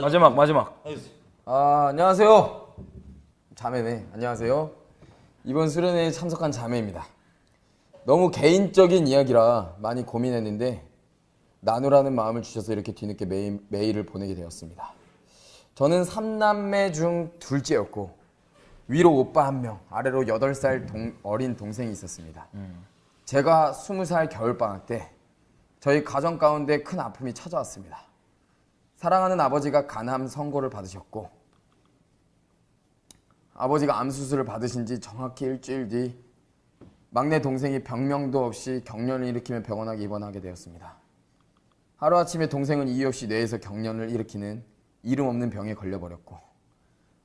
마지막 마지막. 아, 안녕하세요. 자매네. 안녕하세요. 이번 수련회에 참석한 자매입니다. 너무 개인적인 이야기라 많이 고민했는데 나누라는 마음을 주셔서 이렇게 뒤늦게 메일, 메일을 보내게 되었습니다. 저는 3남매 중 둘째였고 위로 오빠 한 명, 아래로 8살 동- 어린 동생이 있었습니다. 제가 20살 겨울방학 때 저희 가정 가운데 큰 아픔이 찾아왔습니다. 사랑하는 아버지가 간암 선고를 받으셨고 아버지가 암 수술을 받으신 지 정확히 일주일 뒤 막내 동생이 병명도 없이 경련을 일으키며 병원에 입원하게 되었습니다. 하루아침에 동생은 이유 없이 뇌에서 경련을 일으키는 이름 없는 병에 걸려버렸고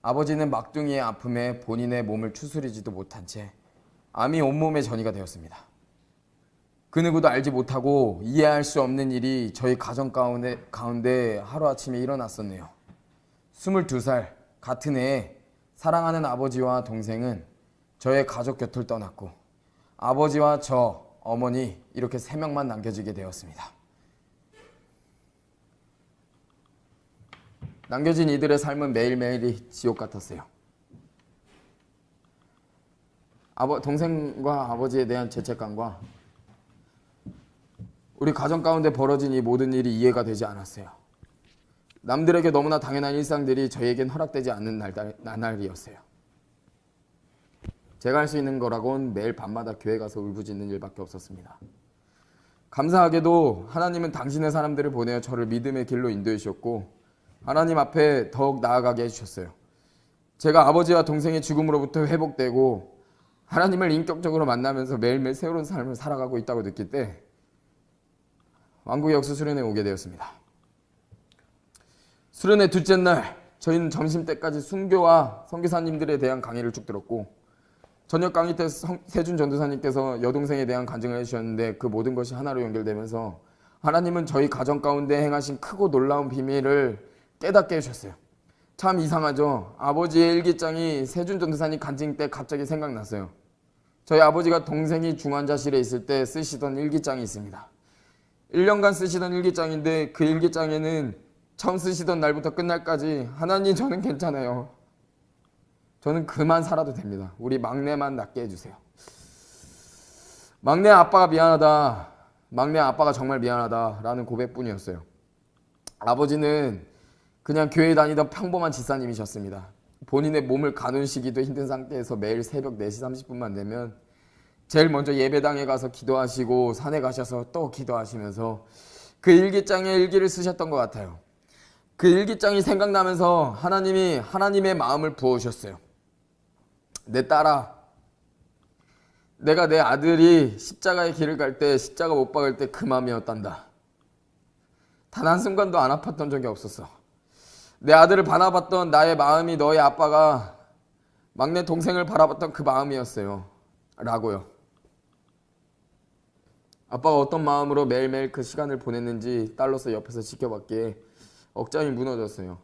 아버지는 막둥이의 아픔에 본인의 몸을 추스리지도 못한 채 암이 온몸에 전이가 되었습니다. 그 누구도 알지 못하고 이해할 수 없는 일이 저희 가정 가운데, 가운데 하루아침에 일어났었네요. 22살 같은 해에 사랑하는 아버지와 동생은 저의 가족 곁을 떠났고 아버지와 저, 어머니 이렇게 세 명만 남겨지게 되었습니다. 남겨진 이들의 삶은 매일매일이 지옥 같았어요. 아버, 동생과 아버지에 대한 죄책감과 우리 가정 가운데 벌어진 이 모든 일이 이해가 되지 않았어요. 남들에게 너무나 당연한 일상들이 저에겐 허락되지 않는 날, 나날이었어요. 제가 할 수 있는 거라곤 매일 밤마다 교회 가서 울부짖는 일밖에 없었습니다. 감사하게도 하나님은 당신의 사람들을 보내어 저를 믿음의 길로 인도해 주셨고 하나님 앞에 더욱 나아가게 해주셨어요. 제가 아버지와 동생의 죽음으로부터 회복되고 하나님을 인격적으로 만나면서 매일매일 새로운 삶을 살아가고 있다고 느낄 때 왕국의 역수 수련회 오게 되었습니다. 수련회 둘째 날 저희는 점심 때까지 순교와 선교사님들에 대한 강의를 쭉 들었고 저녁 강의 때 성- 세준 전도사님께서 여동생에 대한 간증을 해주셨는데 그 모든 것이 하나로 연결되면서 하나님은 저희 가정 가운데 행하신 크고 놀라운 비밀을 깨닫게 해주셨어요. 참 이상하죠. 아버지의 일기장이 세준 전도사님 간증 때 갑자기 생각났어요. 저희 아버지가 동생이 중환자실에 있을 때 쓰시던 일기장이 있습니다. 1년간 쓰시던 일기장인데 그 일기장에는 처음 쓰시던 날부터 끝날까지 하나님 저는 괜찮아요. 저는 그만 살아도 됩니다. 우리 막내만 낫게 해주세요. 막내 아빠가 미안하다. 막내 아빠가 정말 미안하다라는 고백뿐이었어요. 아버지는 그냥 교회 다니던 평범한 집사님이셨습니다. 본인의 몸을 가누시기도 힘든 상태에서 매일 새벽 4시 30분만 되면 제일 먼저 예배당에 가서 기도하시고 산에 가셔서 또 기도하시면서 그 일기장에 일기를 쓰셨던 것 같아요. 그 일기장이 생각나면서 하나님이 하나님의 마음을 부어주셨어요. 내 딸아, 내가 내 아들이 십자가의 길을 갈 때 십자가 못 박을 때 그 마음이었단다. 단 한순간도 안 아팠던 적이 없었어. 내 아들을 바라봤던 나의 마음이 너의 아빠가 막내 동생을 바라봤던 그 마음이었어요. 라고요. 아빠가 어떤 마음으로 매일매일 그 시간을 보냈는지 딸로서 옆에서 지켜봤기에 억장이 무너졌어요.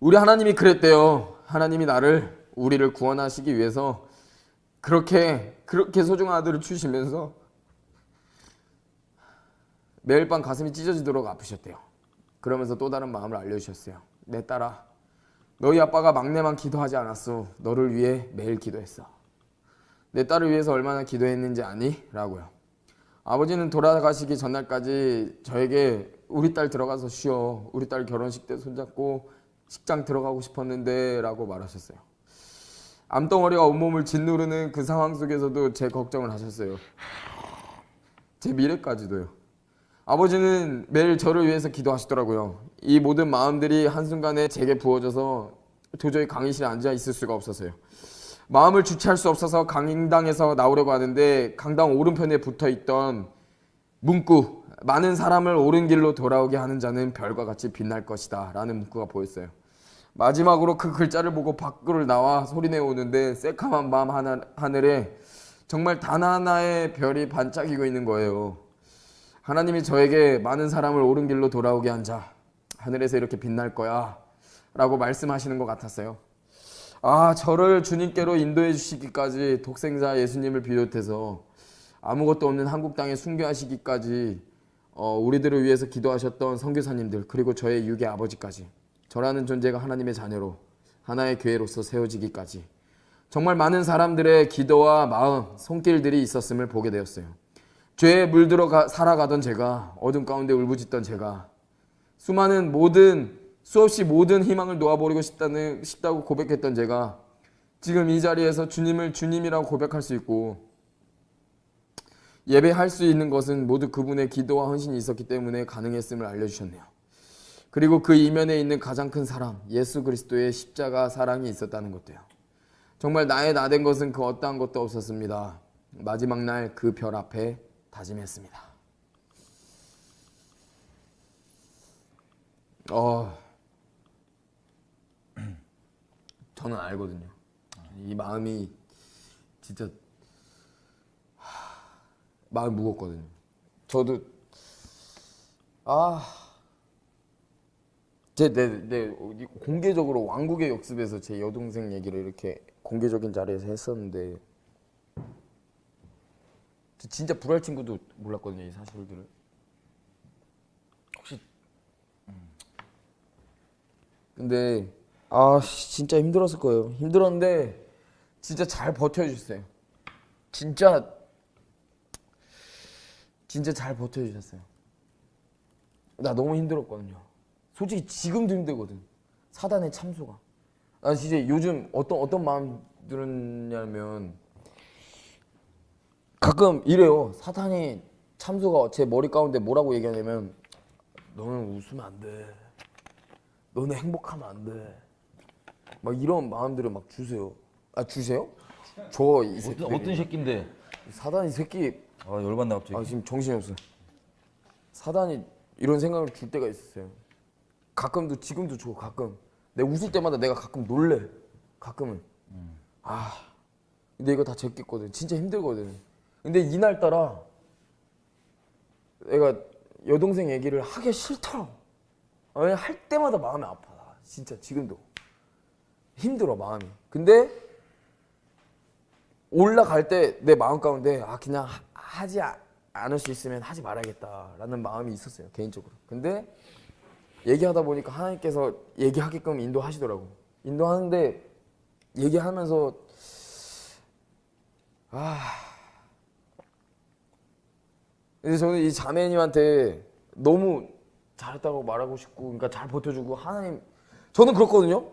우리 하나님이 그랬대요. 하나님이 나를 우리를 구원하시기 위해서 그렇게 그렇게 소중한 아들을 주시면서 매일 밤 가슴이 찢어지도록 아프셨대요. 그러면서 또 다른 마음을 알려주셨어요. 내 딸아, 너희 아빠가 막내만 기도하지 않았어. 너를 위해 매일 기도했어. 내 딸을 위해서 얼마나 기도했는지 아니? 라고요. 아버지는 돌아가시기 전날까지 저에게 우리 딸 들어가서 쉬어. 우리 딸 결혼식 때 손잡고 식장 들어가고 싶었는데 라고 말하셨어요. 암덩어리가 온몸을 짓누르는 그 상황 속에서도 제 걱정을 하셨어요. 제 미래까지도요. 아버지는 매일 저를 위해서 기도하시더라고요. 이 모든 마음들이 한순간에 제게 부어져서 도저히 강의실에 앉아 있을 수가 없었어요. 마음을 주체할 수 없어서 강당에서 나오려고 하는데 강당 오른편에 붙어 있던 문구 많은 사람을 옳은 길로 돌아오게 하는 자는 별과 같이 빛날 것이다 라는 문구가 보였어요. 마지막으로 그 글자를 보고 밖으로 나와 소리내어 오는데 새카만 밤 하늘, 하늘에 정말 단 하나의 별이 반짝이고 있는 거예요. 하나님이 저에게 많은 사람을 옳은 길로 돌아오게 한 자, 하늘에서 이렇게 빛날 거야. 라고 말씀하시는 것 같았어요. 아, 저를 주님께로 인도해 주시기까지 독생자 예수님을 비롯해서 아무것도 없는 한국 땅에 순교하시기까지 어, 우리들을 위해서 기도하셨던 선교사님들 그리고 저의 유괴 아버지까지 저라는 존재가 하나님의 자녀로 하나의 교회로서 세워지기까지 정말 많은 사람들의 기도와 마음, 손길들이 있었음을 보게 되었어요. 죄에 물들어 가- 살아가던 제가 어둠 가운데 울부짖던 제가 수많은 모든 수없이 모든 희망을 놓아버리고 싶다는 싶다고 고백했던 제가 지금 이 자리에서 주님을 주님이라고 고백할 수 있고 예배할 수 있는 것은 모두 그분의 기도와 헌신이 있었기 때문에 가능했음을 알려주셨네요. 그리고 그 이면에 있는 가장 큰 사랑, 예수 그리스도의 십자가 사랑이 있었다는 것도요. 정말 나의 나 된 것은 그 어떠한 것도 없었습니다. 마지막 날 그 별 앞에 다짐했습니다. 어, 저는 알거든요. 이 마음이 진짜 하, 마음 무겁거든요. 저도 아, 제내내 공개적으로 왕국의 역습에서 제 여동생 얘기를 이렇게 공개적인 자리에서 했었는데 저 진짜 불알 친구도 몰랐거든요 이 사실들을. 혹시 근데 아 씨, 진짜 힘들었을 거예요. 힘들었는데 진짜 잘 버텨주셨어요. 진짜 진짜 잘 버텨주셨어요. 나 너무 힘들었거든요. 솔직히 지금도 힘들거든. 사단의 참소가. 나 진짜 요즘 어떤 어떤 마음 들었냐면 가끔 이래요. 사탄이 참소가 제 머리 가운데 뭐라고 얘기하냐면 너는 웃으면 안 돼. 너네 행복하면 안 돼. 막 이런 마음들을 막 주세요. 아 주세요? 저 이 새끼 어떤, 어떤 새끼인데? 사단 이 새끼 아 열받네 갑자기. 아 지금 정신이 없어. 사단이 이런 생각을 줄 때가 있었어요. 가끔도 지금도 줘 가끔. 내가 웃을 때마다 내가 가끔 놀래. 가끔은. 아 근데 이거 다 제끼거든. 진짜 힘들거든. 근데 이날 따라 내가 여동생 얘기를 하기 싫더라고. 왜냐 할 때마다 마음이 아파. 진짜 지금도 힘들어 마음이. 근데 올라갈 때 내 마음 가운데 아 그냥 하- 하지 아- 않을 수 있으면 하지 말아야겠다라는 마음이 있었어요 개인적으로. 근데 얘기하다 보니까 하나님께서 얘기하게끔 인도하시더라고. 인도하는데 얘기하면서 아 근데 저는 이 자매님한테 너무 잘했다고 말하고 싶고 그러니까 잘 버텨주고 하나님 저는 그렇거든요.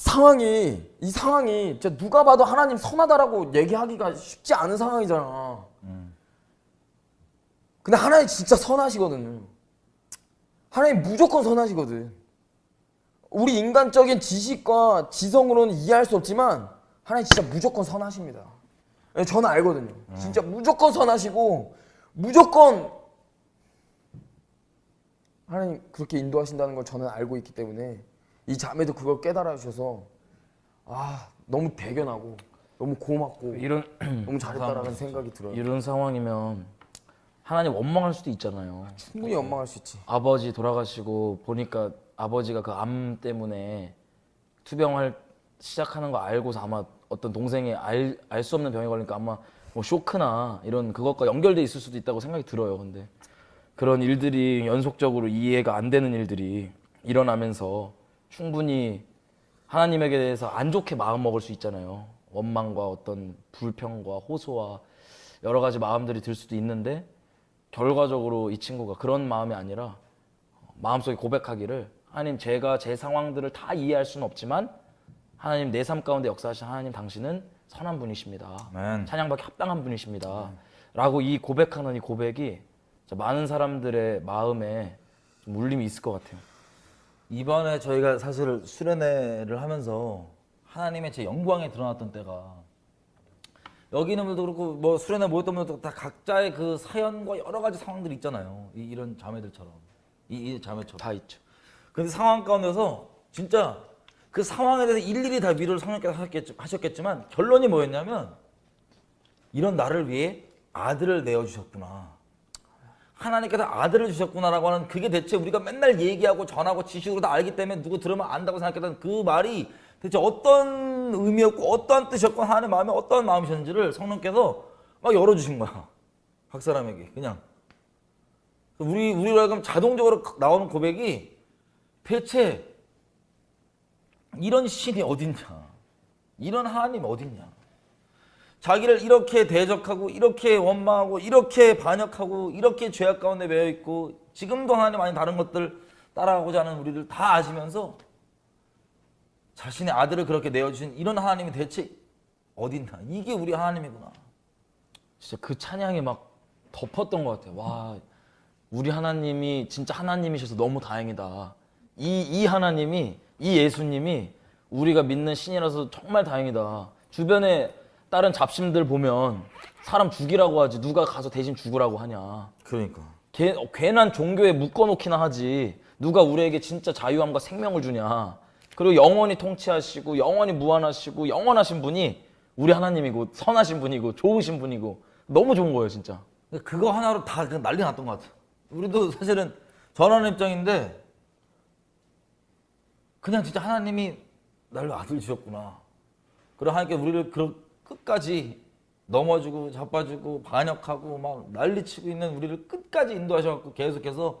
상황이 이 상황이 진짜 누가 봐도 하나님 선하다라고 얘기하기가 쉽지 않은 상황이잖아. 근데 하나님 진짜 선하시거든요. 하나님 무조건 선하시거든. 우리 인간적인 지식과 지성으로는 이해할 수 없지만 하나님 진짜 무조건 선하십니다. 예, 저는 알거든요. 진짜 무조건 선하시고 무조건 하나님 그렇게 인도하신다는 걸 저는 알고 있기 때문에 이 자매도 그걸 깨달아 주셔서 아 너무 대견하고 너무 고맙고 이런 너무 잘했다라는 생각이 들어요. 이런 상황이면 하나님 원망할 수도 있잖아요. 충분히 원망할 수 있지. 아버지 돌아가시고 보니까 아버지가 그 암 때문에 투병할 시작하는 거 알고서 아마 어떤 동생이 알알수 없는 병에 걸리니까 아마 뭐 쇼크나 이런 그것과 연결돼 있을 수도 있다고 생각이 들어요. 근데 그런 일들이 연속적으로 이해가 안 되는 일들이 일어나면서 충분히 하나님에게 대해서 안 좋게 마음 먹을 수 있잖아요. 원망과 어떤 불평과 호소와 여러 가지 마음들이 들 수도 있는데 결과적으로 이 친구가 그런 마음이 아니라 마음속에 고백하기를 하나님 제가 제 상황들을 다 이해할 수는 없지만 하나님 내 삶 가운데 역사하신 하나님 당신은 선한 분이십니다. 아멘. 찬양받기 합당한 분이십니다. 라고 이 고백하는 이 고백이 많은 사람들의 마음에 좀 울림이 있을 것 같아요. 이번에 저희가 사실 수련회를 하면서 하나님의 제 영광에 드러났던 때가 여기 있는 분들도 그렇고 뭐 수련회 모였던 분들도 다 각자의 그 사연과 여러 가지 상황들이 있잖아요. 이, 이런 자매들처럼 이, 이 자매처럼 다 있죠. 근데 상황 가운데서 진짜 그 상황에 대해서 일일이 다 위로를 성령께서 하셨겠지, 하셨겠지만 결론이 뭐였냐면 이런 나를 위해 아들을 내어 주셨구나. 하나님께서 아들을 주셨구나라고 하는 그게 대체 우리가 맨날 얘기하고 전하고 지식으로 다 알기 때문에 누구 들으면 안다고 생각했던 그 말이 대체 어떤 의미였고 어떠한 뜻이었고 하나님의 마음에 어떠한 마음이셨는지를 성령께서 막 열어주신 거야. 각 사람에게 그냥. 우리 우리로 하여금 자동적으로 나오는 고백이 대체 이런 신이 어딨냐? 이런 하나님 어딨냐? 자기를 이렇게 대적하고 이렇게 원망하고 이렇게 반역하고 이렇게 죄악 가운데 매여 있고 지금도 하나님 아닌 다른 것들 따라가고자 하는 우리를 다 아시면서 자신의 아들을 그렇게 내어주신 이런 하나님이 대체 어딨나? 이게 우리 하나님이구나. 진짜 그 찬양이 막 덮었던 것 같아요. 와, 우리 하나님이 진짜 하나님이셔서 너무 다행이다. 이, 이 하나님이, 이 예수님이 우리가 믿는 신이라서 정말 다행이다. 주변에 다른 잡심들 보면 사람 죽이라고 하지 누가 가서 대신 죽으라고 하냐. 그러니까. 개- 괜한 종교에 묶어놓기나 하지 누가 우리에게 진짜 자유함과 생명을 주냐 그리고 영원히 통치하시고 영원히 무한하시고 영원하신 분이 우리 하나님이고 선하신 분이고 좋으신 분이고 너무 좋은 거예요 진짜 그거 하나로 다 그냥 난리 났던 것 같아. 우리도 사실은 전하는 입장인데 그냥 진짜 하나님이 나를 아들 주셨구나. 그리고 하나님께 우리를 그 끝까지 넘어주고 자빠주고 반역하고 막 난리치고 있는 우리를 끝까지 인도하셔갖고 계속해서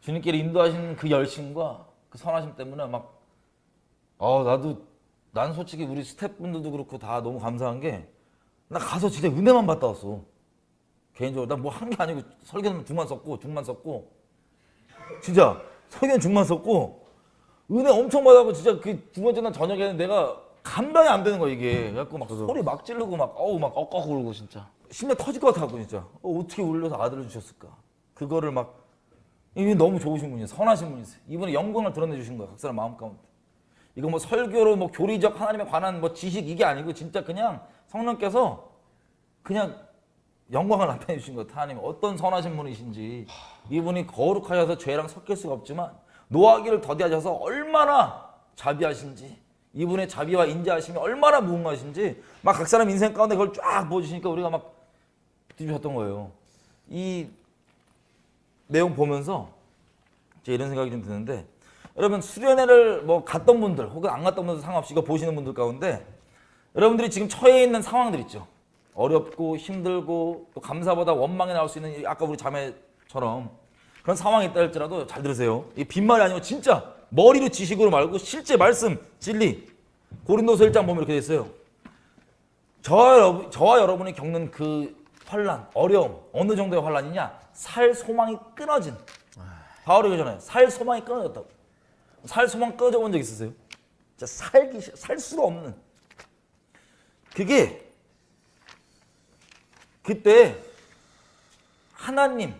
주님께로 인도하시는 그 열심과 그 선하심 때문에 막 어, 나도 난 솔직히 우리 스태프분들도 그렇고 다 너무 감사한 게 나 가서 진짜 은혜만 받다 왔어. 개인적으로 나 뭐 한 게 아니고 설교는 중만 썼고 중만 썼고 진짜 설교는 중만 썼고 은혜 엄청 받아고 진짜 그 두 번째 날 저녁에는 내가 감당이 안 되는 거야 이게. 그래갖고 막 소리 막 지르고 막 어우 막 꺽꺽 울고 진짜. 심장 터질 것 같아고 진짜. 어, 어떻게 울려서 아들을 주셨을까? 그거를 막 이분이 너무 좋으신 분이에요. 선하신 분이세요. 이분의 영광을 드러내 주신 거야 각 사람 마음 가운데. 이거 뭐 설교로 뭐 교리적 하나님에 관한 뭐 지식 이게 아니고 진짜 그냥 성령께서 그냥 영광을 나타내 주신 것 하나님. 어떤 선하신 분이신지. 이분이 거룩하셔서 죄랑 섞일 수가 없지만 노하기를 더디하셔서 얼마나 자비하신지 이분의 자비와 인자하심이 얼마나 무궁하신지 막 각 사람 인생 가운데 그걸 쫙 보여주시니까 우리가 막 뒤집혔던 거예요. 이 내용 보면서 제가 이런 생각이 좀 드는데 여러분 수련회를 뭐 갔던 분들 혹은 안 갔던 분들 상관없이 이거 보시는 분들 가운데 여러분들이 지금 처해 있는 상황들 있죠. 어렵고 힘들고 또 감사보다 원망이 나올 수 있는 이 아까 우리 자매처럼 그런 상황이 있다 할지라도 잘 들으세요. 이 빈말이 아니고 진짜 머리로 지식으로 말고 실제 말씀 진리 고린도서 1장 보면 이렇게 돼 있어요. 저와, 여러분, 저와 여러분이 겪는 그 환란, 어려움 어느 정도의 환란이냐? 살 소망이 끊어진. 바울이 그러잖아요. 살 소망이 끊어졌다고. 살 소망 끊어져 본 적 있으세요? 진짜 살기 싫- 살 수가 없는. 그게 그때 하나님을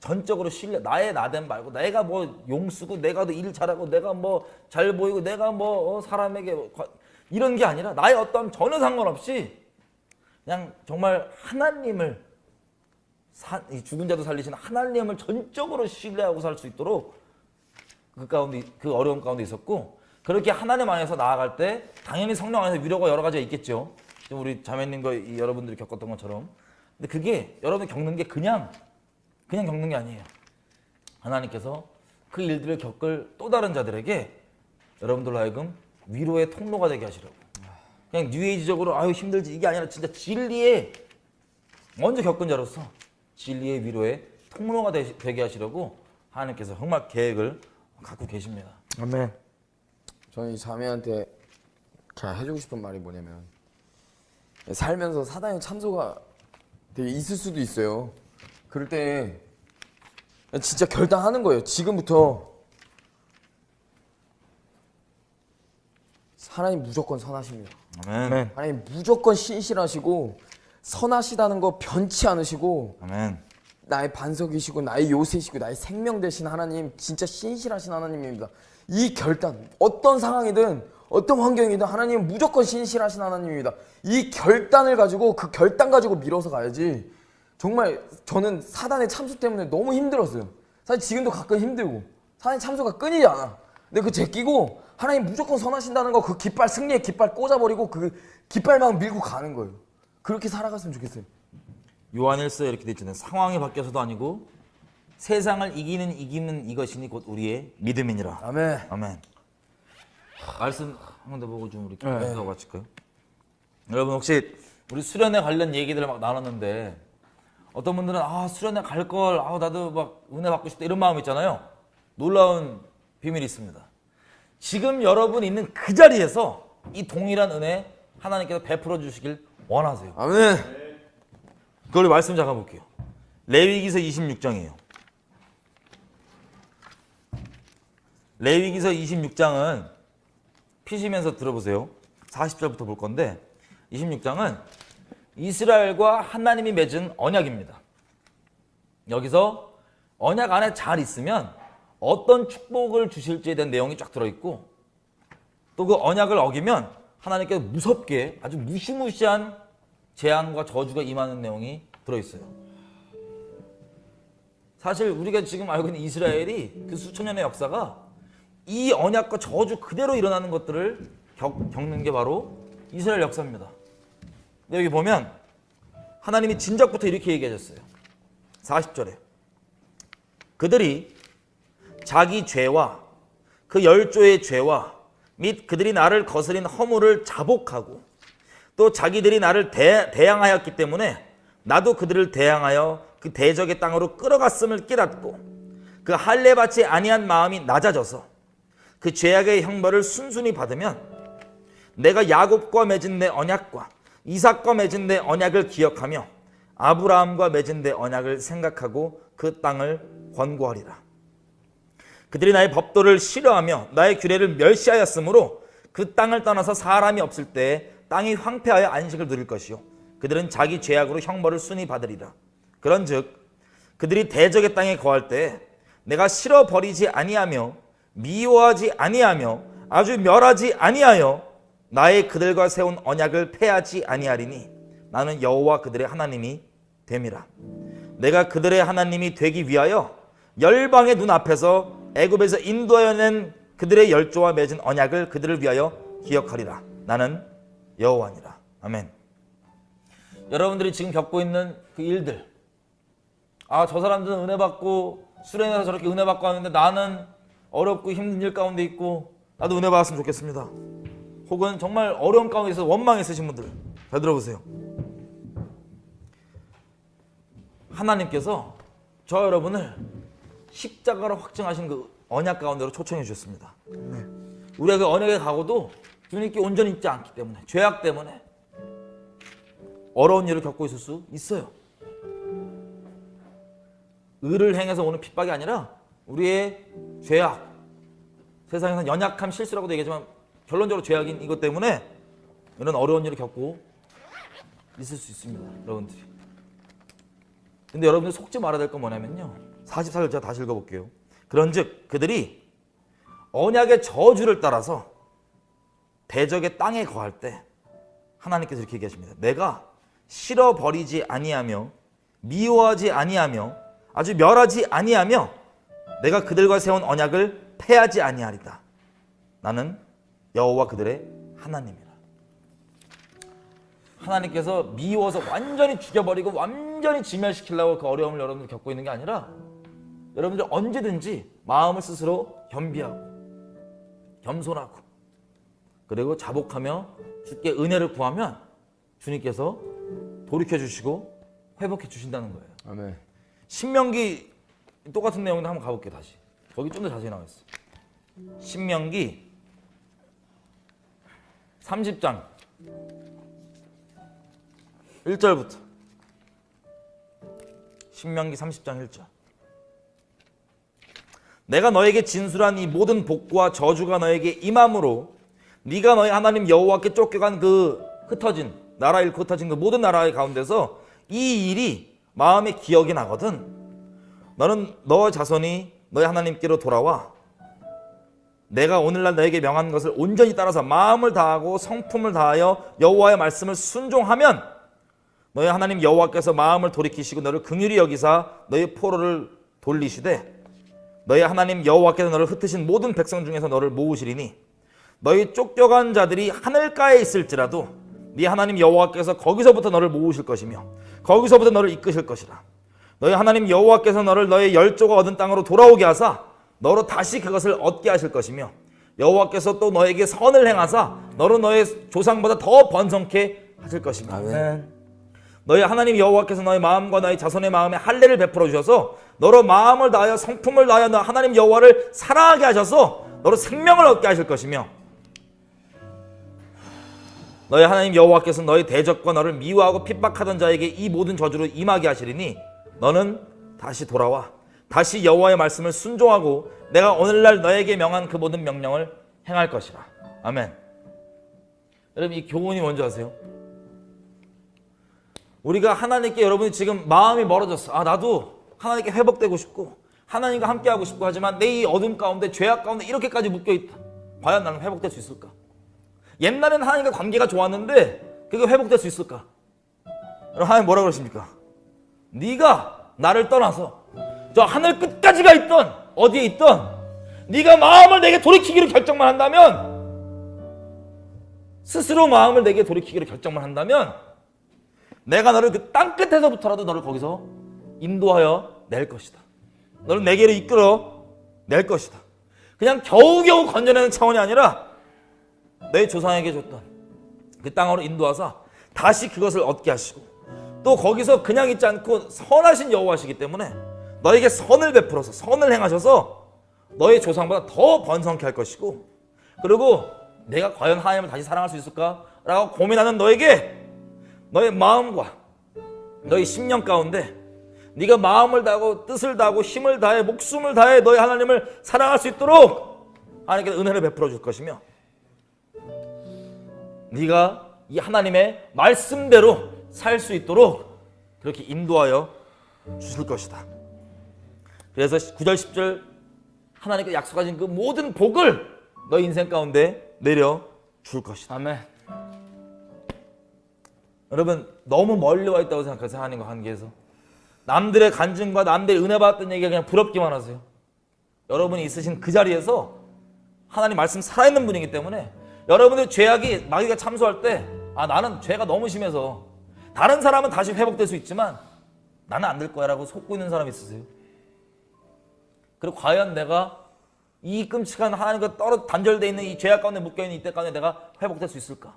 전적으로 신뢰 나의 나됨 말고 내가 뭐 용쓰고 내가 더일 잘하고 내가 뭐 잘 보이고 내가 뭐 어, 사람에게 과- 이런 게 아니라 나의 어떤 전혀 상관없이 그냥 정말 하나님을 사- 이 죽은 자도 살리시는 하나님을 전적으로 신뢰하고 살 수 있도록 그 가운데 그 어려움 가운데 있었고 그렇게 하나님 안에서 나아갈 때 당연히 성령 안에서 위로가 여러 가지가 있겠죠. 우리 자매님과 이 여러분들이 겪었던 것처럼. 근데 그게 여러분 겪는 게 그냥 그냥 겪는 게 아니에요. 하나님께서 그 일들을 겪을 또 다른 자들에게 여러분들로 하여금 위로의 통로가 되게 하시려고. 그냥 뉴에이지적으로 아유 힘들지 이게 아니라 진짜 진리의 먼저 겪은 자로서 진리의 위로의 통로가 되, 되게 하시려고 하나님께서 정말 계획을 갖고 계십니다. 아멘 저는 이 자매한테 제가 해주고 싶은 말이 뭐냐면 살면서 사단의 참소가 되게 있을 수도 있어요. 그럴 때 진짜 결단하는 거예요. 지금부터 하나님 무조건 선하십니다. 아멘. 하나님 무조건 신실하시고 선하시다는 거 변치 않으시고 아멘. 나의 반석이시고 나의 요새시고 나의 생명 되신 하나님 진짜 신실하신 하나님입니다. 이 결단 어떤 상황이든 어떤 환경이든 하나님은 무조건 신실하신 하나님입니다. 이 결단을 가지고 그 결단 가지고 밀어서 가야지. 정말 저는 사단의 참수 때문에 너무 힘들었어요. 사실 지금도 가끔 힘들고 사단의 참수가 끊이지 않아. 근데 그 제끼고 하나님 무조건 선하신다는 거 그 깃발 승리의 깃발 꽂아버리고 그 깃발만 밀고 가는 거예요. 그렇게 살아갔으면 좋겠어요. 요한일서에 이렇게 돼 있잖아요. 상황이 바뀌어서도 아니고 세상을 이기는 이기는 이것이니 곧 우리의 믿음이니라. 아멘. 아멘. 말씀 한번더 보고 좀 우리 네. 기도하고 마칠까요? 여러분 혹시 우리 수련회 관련 얘기들을 막 나눴는데 어떤 분들은 아 수련회 갈 걸, 아 나도 막 은혜 받고 싶다 이런 마음 있잖아요. 놀라운 비밀이 있습니다. 지금 여러분 있는 그 자리에서 이 동일한 은혜 하나님께서 베풀어 주시길 원하세요. 아멘. 그걸 말씀 잠깐 볼게요. 레위기서 26장이에요. 레위기서 26장은 피시면서 들어보세요. 40절부터 볼 건데 26장은 이스라엘과 하나님이 맺은 언약입니다. 여기서 언약 안에 잘 있으면 어떤 축복을 주실지에 대한 내용이 쫙 들어있고 또 그 언약을 어기면 하나님께서 무섭게 아주 무시무시한 재앙과 저주가 임하는 내용이 들어있어요. 사실 우리가 지금 알고 있는 이스라엘이 그 수천 년의 역사가 이 언약과 저주 그대로 일어나는 것들을 겪, 겪는 게 바로 이스라엘 역사입니다. 근데 여기 보면 하나님이 진작부터 이렇게 얘기하셨어요. 40절에 그들이 자기 죄와 그 열조의 죄와 및 그들이 나를 거스린 허물을 자복하고 또 자기들이 나를 대, 대항하였기 때문에 나도 그들을 대항하여 그 대적의 땅으로 끌어갔음을 깨닫고 그 할례 받지 아니한 마음이 낮아져서 그 죄악의 형벌을 순순히 받으면 내가 야곱과 맺은 내 언약과 이삭과 맺은 내 언약을 기억하며 아브라함과 맺은 내 언약을 생각하고 그 땅을 권고하리라. 그들이 나의 법도를 싫어하며 나의 규례를 멸시하였으므로 그 땅을 떠나서 사람이 없을 때 땅이 황폐하여 안식을 누릴 것이요 그들은 자기 죄악으로 형벌을 순히 받으리라. 그런즉 그들이 대적의 땅에 거할 때 내가 싫어 버리지 아니하며 미워하지 아니하며 아주 멸하지 아니하여 나의 그들과 세운 언약을 패하지 아니하리니 나는 여호와 그들의 하나님이 됨이라. 내가 그들의 하나님이 되기 위하여 열방의 눈 앞에서 애굽에서 인도하여 낸 그들의 열조와 맺은 언약을 그들을 위하여 기억하리라. 나는 여호와니라. 아멘. 여러분들이 지금 겪고 있는 그 일들. 아, 저 사람들은 은혜 받고 수련회에서 저렇게 은혜 받고 하는데 나는 어렵고 힘든 일 가운데 있고 나도 은혜 받았으면 좋겠습니다. 혹은 정말 어려운 가운데 있어 원망 있으신 분들 잘 들어보세요. 하나님께서 저 여러분을 십자가로 확증하신 그 언약 가운데로 초청해 주셨습니다. 우리가 그 언약에 가고도 주님께 온전히 있지 않기 때문에 죄악 때문에 어려운 일을 겪고 있을 수 있어요. 의를 행해서 오는 핍박이 아니라 우리의 죄악 세상에서 연약함 실수라고도 얘기하지만 결론적으로 죄악인 이것 때문에 이런 어려운 일을 겪고 있을 수 있습니다. 여러분들이. 근데 여러분들 속지 말아야 될 건 뭐냐면요. 44절 제가 다시 읽어볼게요. 그런즉 그들이 언약의 저주를 따라서 대적의 땅에 거할 때 하나님께서 이렇게 얘기하십니다. 내가 싫어 버리지 아니하며 미워하지 아니하며 아주 멸하지 아니하며 내가 그들과 세운 언약을 패하지 아니하리다. 나는 여호와 그들의 하나님이라. 하나님께서 미워서 완전히 죽여버리고 완전히 지멸시키려고 그 어려움을 여러분들 겪고 있는 게 아니라 여러분들 언제든지 마음을 스스로 겸비하고 겸손하고 그리고 자복하며 주께 은혜를 구하면 주님께서 돌이켜 주시고 회복해 주신다는 거예요. 아멘. 신명기 똑같은 내용인데 한번 가볼게요 다시. 거기 좀 더 자세히 나와 있어. 신명기 30장. 1절부터. 신명기 30장 1절. 내가 너에게 진술한 이 모든 복과 저주가 너에게 임함으로 네가 너희 하나님 여호와께 쫓겨간 그 흩어진 나라 잃고 흩어진 그 모든 나라의 가운데서 이 일이 마음에 기억이 나거든. 너는 너의 자손이 너희 하나님께로 돌아와 내가 오늘날 너에게 명한 것을 온전히 따라서 마음을 다하고 성품을 다하여 여호와의 말씀을 순종하면 너희 하나님 여호와께서 마음을 돌이키시고 너를 긍휼히 여기사 너희 포로를 돌리시되 너희 하나님 여호와께서 너를 흩으신 모든 백성 중에서 너를 모으시리니 너희 쫓겨간 자들이 하늘가에 있을지라도 네 하나님 여호와께서 거기서부터 너를 모으실 것이며 거기서부터 너를 이끄실 것이라. 너희 하나님 여호와께서 너를 너의 열조가 얻은 땅으로 돌아오게 하사 너로 다시 그것을 얻게 하실 것이며 여호와께서 또 너에게 선을 행하사 너로 너의 조상보다 더 번성케 하실 것이며 아멘. 너희 하나님 여호와께서 너희 마음과 너희 자손의 마음에 할례를 베풀어 주셔서 너로 마음을 다하여 성품을 다하여 너 하나님 여호와를 사랑하게 하셔서 너로 생명을 얻게 하실 것이며 너희 하나님 여호와께서 너희 대적과 너를 미워하고 핍박하던 자에게 이 모든 저주를 임하게 하시리니 너는 다시 돌아와 다시 여호와의 말씀을 순종하고 내가 오늘날 너에게 명한 그 모든 명령을 행할 것이라 아멘 여러분 이 교훈이 뭔지 아세요? 우리가 하나님께 여러분이 지금 마음이 멀어졌어 아 나도 하나님께 회복되고 싶고 하나님과 함께하고 싶고 하지만 내 이 어둠 가운데 죄악 가운데 이렇게까지 묶여 있다 과연 나는 회복될 수 있을까? 옛날에는 하나님과 관계가 좋았는데 그게 회복될 수 있을까? 하나님 뭐라 그러십니까? 네가 나를 떠나서 저 하늘 끝까지가 있던 어디에 있던 네가 마음을 내게 돌이키기로 결정만 한다면 스스로 마음을 내게 돌이키기로 결정만 한다면 내가 너를 그 땅 끝에서부터라도 너를 거기서 인도하여 낼 것이다. 너를 내게로 이끌어 낼 것이다. 그냥 겨우겨우 건져내는 차원이 아니라 내 조상에게 줬던 그 땅으로 인도하사 다시 그것을 얻게 하시고 또 거기서 그냥 있지 않고 선하신 여호와시기 때문에 너에게 선을 베풀어서 선을 행하셔서 너의 조상보다 더 번성케 할 것이고 그리고 내가 과연 하나님을 다시 사랑할 수 있을까 라고 고민하는 너에게 너의 마음과 너의 심령 가운데 네가 마음을 다하고 뜻을 다하고 힘을 다해 목숨을 다해 너의 하나님을 사랑할 수 있도록 하나님께 은혜를 베풀어 줄 것이며 네가 이 하나님의 말씀대로 살 수 있도록 그렇게 인도하여 주실 것이다. 그래서 9절 10절 하나님께 약속하신 그 모든 복을 너 인생 가운데 내려 줄 것이다. 아멘. 여러분 너무 멀리 와 있다고 생각하세요 하나님과 관계에서 남들의 간증과 남들의 은혜 받았던 얘기가 그냥 부럽기만 하세요 여러분이 있으신 그 자리에서 하나님 말씀 살아있는 분이기 때문에 여러분의 죄악이 마귀가 참소할 때 아 나는 죄가 너무 심해서 다른 사람은 다시 회복될 수 있지만 나는 안 될 거야 라고 속고 있는 사람 있으세요? 그리고 과연 내가 이 끔찍한 하나님과 떨어 단절되어 있는 이 죄악 가운데 묶여 있는 이때 가운데 내가 회복될 수 있을까?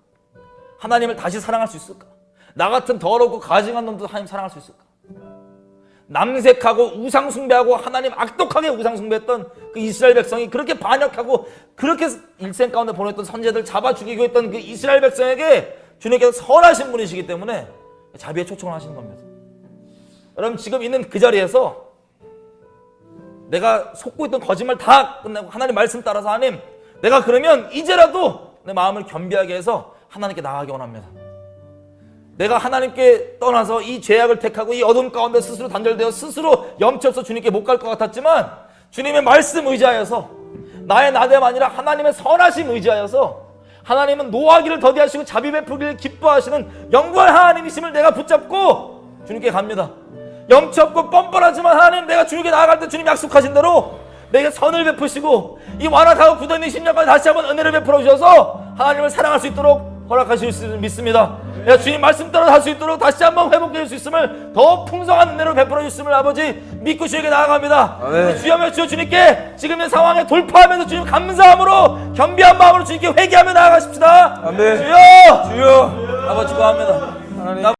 하나님을 다시 사랑할 수 있을까? 나 같은 더럽고 가증한 놈도 하나님 사랑할 수 있을까? 남색하고 우상 숭배하고 하나님 악독하게 우상 숭배했던 그 이스라엘 백성이 그렇게 반역하고 그렇게 일생 가운데 보냈던 선제들 잡아 죽이고 했던 그 이스라엘 백성에게 주님께서 선하신 분이시기 때문에 자비에 초청을 하시는 겁니다. 여러분 지금 있는 그 자리에서 내가 속고 있던 거짓말 다 끝내고 하나님 말씀 따라서 하나님 내가 그러면 이제라도 내 마음을 겸비하게 해서 하나님께 나아가기 원합니다. 내가 하나님께 떠나서 이 죄악을 택하고 이 어둠 가운데 스스로 단절되어 스스로 염치 없어 주님께 못 갈 것 같았지만 주님의 말씀 의지하여서 나의 나됨 아니라 하나님의 선하심 의지하여서 하나님은 노하기를 더디하시고 자비 베풀기를 기뻐하시는 영광의 하나님이심을 내가 붙잡고 주님께 갑니다. 염치 없고 뻔뻔하지만 하나님 내가 주님께 나아갈 때 주님 약속하신 대로 내게 선을 베푸시고 이 완악하고 굳어있는 심령까지 다시 한번 은혜를 베풀어 주셔서 하나님을 사랑할 수 있도록 허락하실 수 믿습니다. 내가 주님 말씀 따라 할 수 있도록 다시 한번 회복될 수 있음을 더 풍성한 은혜로 베풀어 주심을 아버지 믿고 주에게 나아갑니다. 주여며 주여 주님께 지금 의 상황에 돌파하면서 주님 감사함으로 겸비한 마음으로 주님께 회개하며 나아가십시다. 아멘. 주여 주여 아버지 고합니다. 하나님